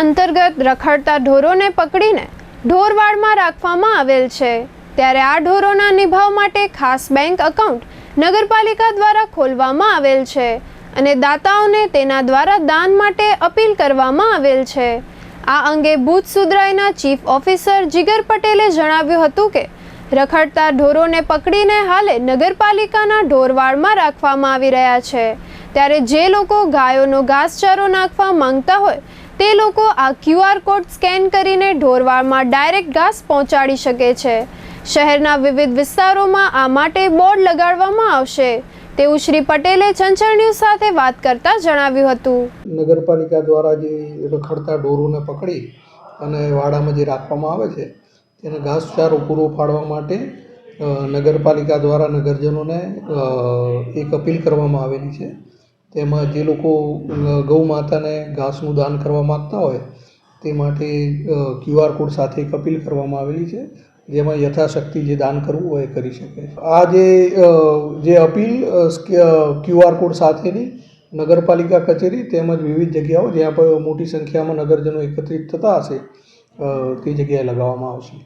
અંતર્ગત રખડતા ઢોરોને પકડીને ઢોરવાડમાં રાખવામાં આવેલ છે. ત્યારે આ ઢોરોના નિભાવ માટે ખાસ બેંક એકાઉન્ટ નગરપાલિકા દ્વારા ખોલવામાં આવેલ છે અને દાતાઓને તેના દ્વારા દાન માટે અપીલ કરવામાં આવેલ છે. આ અંગે ભૂત સુધરાઈના ચીફ ઓફિસર જીગર પટેલે જણાવ્યું હતું કે, રખડતા ઢોરોને પકડીને હાલે નગરપાલિકાના ઢોરવાડમાં રાખવામાં આવી રહ્યા છે. ત્યારે જે લોકો ગાયોનો ઘાસચારો નાખવા માંગતા હોય તે લોકો આ ક્યુઆર કોડ સ્કેન કરીને ઢોરવાડમાં ડાયરેક્ટ ઘાસ પહોંચાડી શકે છે. શહેરના વિવિધ વિસ્તારોમાં આ માટે બોર્ડ લગાડવામાં આવશે. તેવું શ્રી પટેલે ચંચળ ન્યૂઝ સાથે વાત કરતા જણાવ્યું હતું. નગરપાલિકા દ્વારા જે રખડતા ઢોરોને પકડી અને વાડામાં જે રાખવામાં આવે છે, તેને ઘાસચારો પૂરો પાડવા માટે નગરપાલિકા દ્વારા નગરજનોને એક અપીલ કરવામાં આવેલી છે. તેમાં જે લોકો ગૌ માતાને ઘાસનું દાન કરવા માગતા હોય, તે માટે ક્યુઆર કોડ સાથે એક અપીલ કરવામાં આવેલી છે, જેમાં યથાશક્તિ જે દાન કરવું હોય એ કરી શકે આ જે જે અપીલ ક્યુઆર કોડ સાથેની નગરપાલિકા કચેરી તેમજ વિવિધ જગ્યાઓ જ્યાં પર મોટી સંખ્યામાં નગરજનો એકત્રિત થતા હશે તે જગ્યાએ લગાવવામાં આવશે.